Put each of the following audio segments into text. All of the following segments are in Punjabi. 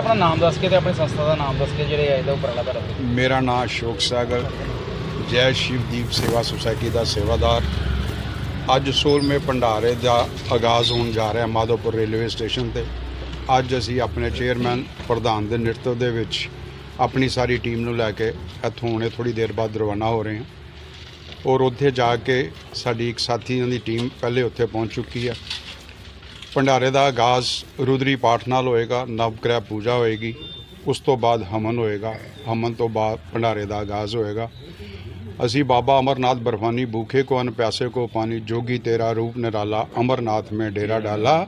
ਨਾਮ ਦੱਸ ਕੇ ਤੇ ਆਪਣੀ ਸੰਸਥਾ ਦਾ ਨਾਮ ਦੱਸ ਕੇ ਜਿਹੜੇ ਇਹਦਾ ਉਪਰਾਲਾ ਕਰ ਮੇਰਾ ਨਾਮ ਅਸ਼ੋਕ ਸਾਗਰ, ਜੈ ਸ਼ਿਵਦੀਪ ਸੇਵਾ ਸੁਸਾਇਟੀ ਦਾ ਸੇਵਾਦਾਰ। ਅੱਜ 16ਵੇਂ ਭੰਡਾਰੇ ਦਾ ਆਗਾਜ਼ ਹੋਣ ਜਾ ਰਿਹਾ ਮਾਧੋਪੁਰ ਰੇਲਵੇ ਸਟੇਸ਼ਨ ਤੇ। ਅੱਜ ਅਸੀਂ ਆਪਣੇ ਚੇਅਰਮੈਨ ਪ੍ਰਧਾਨ ਦੇ ਨੇਤਰਤਵ ਦੇ ਵਿੱਚ ਆਪਣੀ ਸਾਰੀ ਟੀਮ ਨੂੰ ਲੈ ਕੇ ਇੱਥੋਂ ਹੁਣੇ ਥੋੜੀ ਦੇਰ ਬਾਅਦ ਰਵਾਨਾ ਹੋ ਰਹੇ ਹਾਂ। ਔਰ ਉੱਥੇ ਜਾ ਕੇ ਸਾਡੀ ਇੱਕ ਸਾਥੀਆਂ ਦੀ ਟੀਮ ਪਹਿਲੇ ਉੱਥੇ ਪਹੁੰਚ ਚੁੱਕੀ ਹੈ। ਭੰਡਾਰੇ ਦਾ ਆਗਾਜ਼ ਰੁਦਰੀ ਪਾਠ ਨਾਲ ਹੋਏਗਾ, ਨਵਗ੍ਰਹਿ ਪੂਜਾ ਹੋਏਗੀ, ਉਸ ਤੋਂ ਬਾਅਦ ਹਮਨ ਹੋਏਗਾ, ਹਮਨ ਤੋਂ ਬਾਅਦ ਭੰਡਾਰੇ ਦਾ ਆਗਾਜ਼ ਹੋਏਗਾ। ਅਸੀਂ ਬਾਬਾ ਅਮਰਨਾਥ ਬਰਫਾਨੀ ਭੂਖੇ ਕੋ, ਅਨ ਪਿਆਸੇ ਕੋ ਪਾਣੀ, ਜੋਗੀ ਤੇਰਾ ਰੂਪ ਨਿਰਾਲਾ, ਅਮਰਨਾਥ ਮੈਂ ਡੇਰਾ ਡਾਲਾ।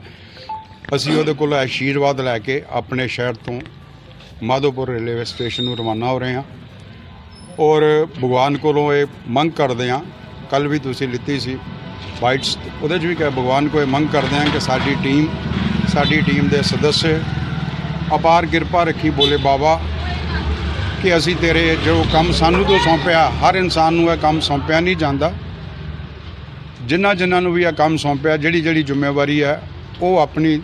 ਅਸੀਂ ਉਹਦੇ ਕੋਲ ਆਸ਼ੀਰਵਾਦ ਲੈ ਕੇ ਆਪਣੇ ਸ਼ਹਿਰ ਤੋਂ ਮਾਧੋਪੁਰ ਰੇਲਵੇ ਸਟੇਸ਼ਨ ਨੂੰ ਰਵਾਨਾ ਹੋ ਰਹੇ ਹਾਂ। ਔਰ ਭਗਵਾਨ ਕੋਲੋਂ ਇਹ ਮੰਗ ਕਰਦੇ ਹਾਂ ਕੱਲ ਵੀ ਤੁਸੀਂ ਲਿੱਤੀ ਸੀ ਬਾਈਟਸ, ਉਹਦੇ 'ਚ ਵੀ ਕਹੇ ਭਗਵਾਨ ਕੋਲ ਮੰਗ ਕਰਦੇ ਹਾਂ ਕਿ ਸਾਡੀ ਟੀਮ ਸਾਡੀ ਟੀਮ ਦੇ ਸਦੱਸਿਆ ਅਪਾਰ ਕਿਰਪਾ ਰੱਖੀ ਬੋਲੇ ਬਾਬਾ, ਕਿ ਅਸੀਂ ਤੇਰੇ ਜੋ ਕੰਮ ਸਾਨੂੰ ਤੋਂ ਸੌਂਪਿਆ, ਹਰ ਇਨਸਾਨ ਨੂੰ ਇਹ ਕੰਮ ਸੌਂਪਿਆ ਨਹੀਂ ਜਾਂਦਾ। ਜਿਨ੍ਹਾਂ ਜਿਨ੍ਹਾਂ ਨੂੰ ਵੀ ਇਹ ਕੰਮ ਸੌਂਪਿਆ, ਜਿਹੜੀ ਜਿਹੜੀ ਜ਼ਿੰਮੇਵਾਰੀ ਹੈ, ਉਹ ਆਪਣੀ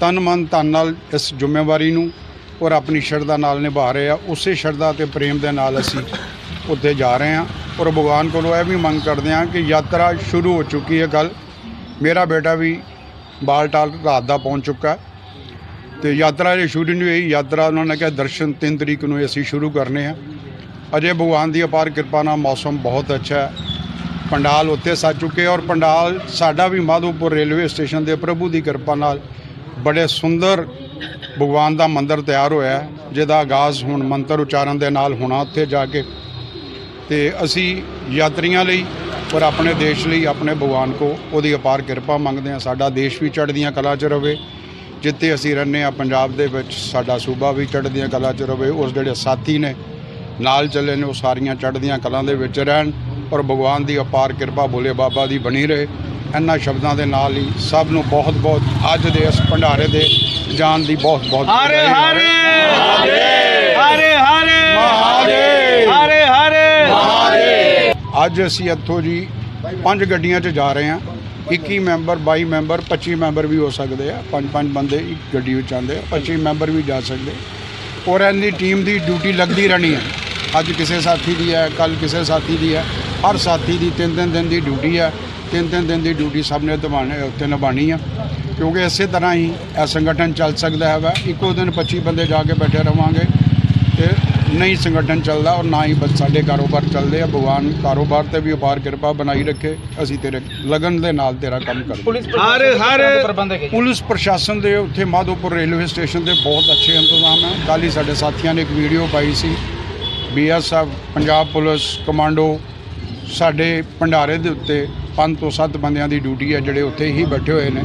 ਤਨ ਮਨ ਧਨ ਨਾਲ ਇਸ ਜ਼ਿੰਮੇਵਾਰੀ ਨੂੰ ਔਰ ਆਪਣੀ ਸ਼ਰਧਾ ਨਾਲ ਨਿਭਾ ਰਹੇ ਆ। ਉਸੇ ਸ਼ਰਧਾ ਤੇ ਪ੍ਰੇਮ ਦੇ ਨਾਲ ਅਸੀਂ ਉੱਥੇ ਜਾ ਰਹੇ ਹਾਂ ਔਰ ਭਗਵਾਨ ਕੋਲੋਂ ਇਹ ਵੀ ਮੰਗ ਕਰਦੇ ਹਾਂ ਕਿ ਯਾਤਰਾ ਸ਼ੁਰੂ ਹੋ ਚੁੱਕੀ ਹੈ ਕੱਲ ਮੇਰਾ ਬੇਟਾ ਵੀ ਬਾਲਟਾਲ ਰਾਤ ਦਾ ਪਹੁੰਚ ਚੁੱਕਾ ਹੈ। ਤੇ ਯਾਤਰਾ ਜੇ ਸ਼ੁਰੂ ਨਹੀਂ ਹੋਈ, ਯਾਤਰਾ ਉਹਨਾਂ ਨੇ ਕਿਹਾ ਦਰਸ਼ਨ 3 ਤਰੀਕ ਨੂੰ ਅਸੀਂ ਸ਼ੁਰੂ ਕਰਨੇ ਆ। ਅਜੇ ਭਗਵਾਨ ਦੀ ਅਪਾਰ ਕਿਰਪਾ ਨਾਲ ਮੌਸਮ ਬਹੁਤ ਅੱਛਾ ਹੈ। ਪੰਡਾਲ ਉੱਥੇ ਸੱਜ ਚੁੱਕੇ ਔਰ ਪੰਡਾਲ ਸਾਡਾ ਵੀ ਮਾਧੋਪੁਰ ਰੇਲਵੇ ਸਟੇਸ਼ਨ ਦੇ ਪ੍ਰਭੂ ਦੀ ਕਿਰਪਾ ਨਾਲ ਬੜੇ ਸੁੰਦਰ ਭਗਵਾਨ ਦਾ ਮੰਦਿਰ ਤਿਆਰ ਹੋਇਆ ਜਿਹਦਾ ਆਗਾਜ਼ ਹੁਣ ਮੰਤਰ ਉਚਾਰਨ ਦੇ ਨਾਲ ਹੋਣਾ ਉੱਥੇ ਜਾ ਕੇ। ਤੇ ਅਸੀਂ ਯਾਤਰੀਆਂ ਲਈ ਔਰ ਆਪਣੇ ਦੇਸ਼ ਲਈ ਆਪਣੇ ਭਗਵਾਨ ਕੋ ਉਹਦੀ ਅਪਾਰ ਕਿਰਪਾ ਮੰਗਦੇ ਹਾਂ। ਸਾਡਾ ਦੇਸ਼ ਵੀ ਚੜ੍ਹਦੀਆਂ ਕਲਾ 'ਚ ਰਵੇ ਜਿੱਥੇ ਅਸੀਂ ਰਹਿੰਦੇ ਹਾਂ ਪੰਜਾਬ ਦੇ ਵਿੱਚ ਸਾਡਾ ਸੂਬਾ ਵੀ ਚੜ੍ਹਦੀਆਂ ਕਲਾ 'ਚ ਰਵੇ ਉਸ ਜਿਹੜੇ ਸਾਥੀ ਨੇ ਨਾਲ ਚੱਲੇ ਨੇ ਉਹ ਸਾਰੀਆਂ ਚੜ੍ਹਦੀਆਂ ਕਲਾਂ ਦੇ ਵਿੱਚ ਰਹਿਣ ਔਰ ਭਗਵਾਨ ਦੀ ਅਪਾਰ ਕਿਰਪਾ ਭੋਲੇ ਬਾਬਾ ਦੀ ਬਣੀ ਰਹੇ। ਇਹਨਾਂ ਸ਼ਬਦਾਂ ਦੇ ਨਾਲ ਹੀ ਸਭ ਨੂੰ ਬਹੁਤ ਬਹੁਤ ਅੱਜ ਦੇ ਇਸ ਭੰਡਾਰੇ ਦੇ ਜਾਣ ਦੀ ਬਹੁਤ ਬਹੁਤ ਹਰੇ ਹਰੇ! ਹਰੇ ਹਰੇ! ਮਹਾਦੇਵ ਹਰੇ ਹਰੇ ਅੱਜ ਅਸੀਂ ਇੱਥੋਂ ਜੀ ਪੰਜ ਗੱਡੀਆਂ 'ਚ ਜਾ ਰਹੇ ਹਾਂ। 21 ਮੈਂਬਰ 22 ਮੈਂਬਰ 25 ਮੈਂਬਰ ਵੀ ਹੋ ਸਕਦੇ ਆ। ਪੰਜ ਪੰਜ ਬੰਦੇ ਇੱਕ ਗੱਡੀ ਵਿੱਚ ਆਉਂਦੇ ਆ 25 ਮੈਂਬਰ ਵੀ ਜਾ ਸਕਦੇ। ਔਰ ਇਹਦੀ ਟੀਮ ਦੀ ਡਿਊਟੀ ਲੱਗਦੀ ਰਹਿਣੀ ਹੈ। ਅੱਜ ਕਿਸੇ ਸਾਥੀ ਦੀ ਹੈ, ਕੱਲ ਕਿਸੇ ਸਾਥੀ ਦੀ ਹੈ। ਹਰ ਸਾਥੀ ਦੀ ਤਿੰਨ ਤਿੰਨ ਦਿਨ ਦੀ ਡਿਊਟੀ ਹੈ। ਤਿੰਨ ਤਿੰਨ ਦਿਨ ਦੀ ਡਿਊਟੀ ਸਭ ਨੇ ਨਿਭਾਉਣੇ ਉੱਤੇ ਨਿਭਾਉਣੀ ਆ। ਕਿਉਂਕਿ ਇਸੇ ਤਰ੍ਹਾਂ ਹੀ ਇਹ ਸੰਗਠਨ ਚੱਲ ਸਕਦਾ ਹੈ ਵਾ ਇੱਕੋ ਦਿਨ 25 ਬੰਦੇ ਜਾ ਕੇ ਬੈਠੇ ਰਵਾਂਗੇ ਤੇ ਨਹੀਂ ਸੰਗਠਨ ਚੱਲਦਾ ਔਰ ਨਾ ਹੀ ਬਸ ਸਾਡੇ ਕਾਰੋਬਾਰ ਚੱਲਦੇ ਆ। ਭਗਵਾਨ ਕਾਰੋਬਾਰ ਤੇ ਵੀ ਅਪਾਰ ਕਿਰਪਾ ਬਣਾਈ ਰੱਖੇ। ਅਸੀਂ ਤੇਰੇ ਲਗਨ ਦੇ ਨਾਲ ਤੇਰਾ ਕੰਮ ਕਰਦੇ ਪੁਲਿਸ ਹਰ- ਹਰ-। ਪੁਲਿਸ ਪ੍ਰਸ਼ਾਸਨ ਦੇ ਉੱਥੇ ਮਾਧੋਪੁਰ ਰੇਲਵੇ ਸਟੇਸ਼ਨ ਦੇ ਬਹੁਤ ਅੱਛੇ ਇੰਤਜ਼ਾਮ ਹੈ। ਕੱਲ੍ਹ ਹੀ ਸਾਡੇ ਸਾਥੀਆਂ ਨੇ ਇੱਕ ਵੀਡੀਓ ਪਾਈ ਸੀ। ਬੀਐਸਐਫ ਪੰਜਾਬ ਪੁਲਿਸ ਕਮਾਂਡੋ ਸਾਡੇ ਭੰਡਾਰੇ ਦੇ ਉੱਤੇ ਪੰਜ ਤੋਂ ਸੱਤ ਬੰਦਿਆਂ ਦੀ ਡਿਊਟੀ ਹੈ ਜਿਹੜੇ ਉੱਥੇ ਹੀ ਬੈਠੇ ਹੋਏ ਨੇ।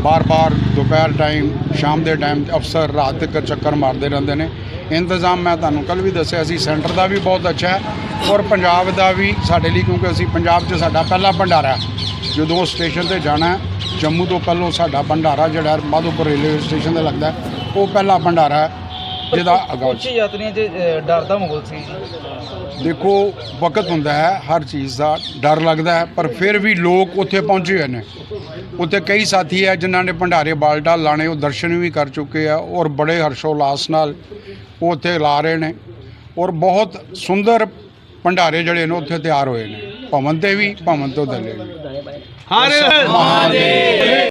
ਬਾਰ-ਬਾਰ ਦੁਪਹਿਰ ਟਾਈਮ ਸ਼ਾਮ ਦੇ ਟਾਈਮ ਅਫਸਰ ਰਾਤ ਤੱਕ ਚੱਕਰ ਮਾਰਦੇ ਰਹਿੰਦੇ ਨੇ। ਇੰਤਜ਼ਾਮ ਮੈਂ ਤੁਹਾਨੂੰ ਕੱਲ ਵੀ ਦੱਸਿਆ ਸੀ ਸੈਂਟਰ ਦਾ ਵੀ ਬਹੁਤ ਅੱਛਾ ਹੈ ਔਰ ਪੰਜਾਬ ਦਾ ਵੀ ਸਾਡੇ ਲਈ ਕਿਉਂਕਿ ਅਸੀਂ ਪੰਜਾਬ 'ਚ ਸਾਡਾ ਪਹਿਲਾ ਭੰਡਾਰਾ ਜਦੋਂ ਸਟੇਸ਼ਨ ਤੇ ਜਾਣਾ ਜੰਮੂ ਤੋਂ ਪਹਿਲਾਂ ਸਾਡਾ ਭੰਡਾਰਾ ਜਿਹੜਾ ਮਾਧੋਪੁਰ ਰੇਲਵੇ ਸਟੇਸ਼ਨ ਤੇ ਲੱਗਦਾ ਉਹ ਪਹਿਲਾ ਭੰਡਾਰਾ ਹੈ ਜਿਹਦਾ ਕੁਝ ਯਾਤਰੀਆਂ 'ਚ ਡਰ ਦਾ ਮਾਹੌਲ ਸੀ ਦੇਖੋ ਵਕਤ ਹੁੰਦਾ ਹੈ ਹਰ ਚੀਜ਼ ਦਾ ਡਰ ਲੱਗਦਾ ਹੈ ਪਰ ਫਿਰ ਵੀ ਲੋਕ ਉੱਥੇ ਪਹੁੰਚੇ ਹੋਏ ਨੇ। ਉੱਥੇ ਕਈ ਸਾਥੀ ਹੈ ਜਿਨ੍ਹਾਂ ਨੇ ਭੰਡਾਰੇ ਬਾਲਟਾ ਲਾਣੇ ਉਹ ਦਰਸ਼ਨ ਵੀ ਕਰ ਚੁੱਕੇ ਆ ਔਰ ਬੜੇ ਹਰਸ਼ੋਲਾਸ ਨਾਲ ਉਹ ਉੱਥੇ ਲਾ ਰਹੇ ਨੇ ਔਰ ਬਹੁਤ ਸੁੰਦਰ ਭੰਡਾਰੇ ਜਿਹੜੇ ਨੇ ਉੱਥੇ ਤਿਆਰ ਹੋਏ ਨੇ। ਭਵਨ ਤੇ ਵੀ ਭਵਨ ਤੋਂ ਥੱਲੇ ਵੀ। ਹਰ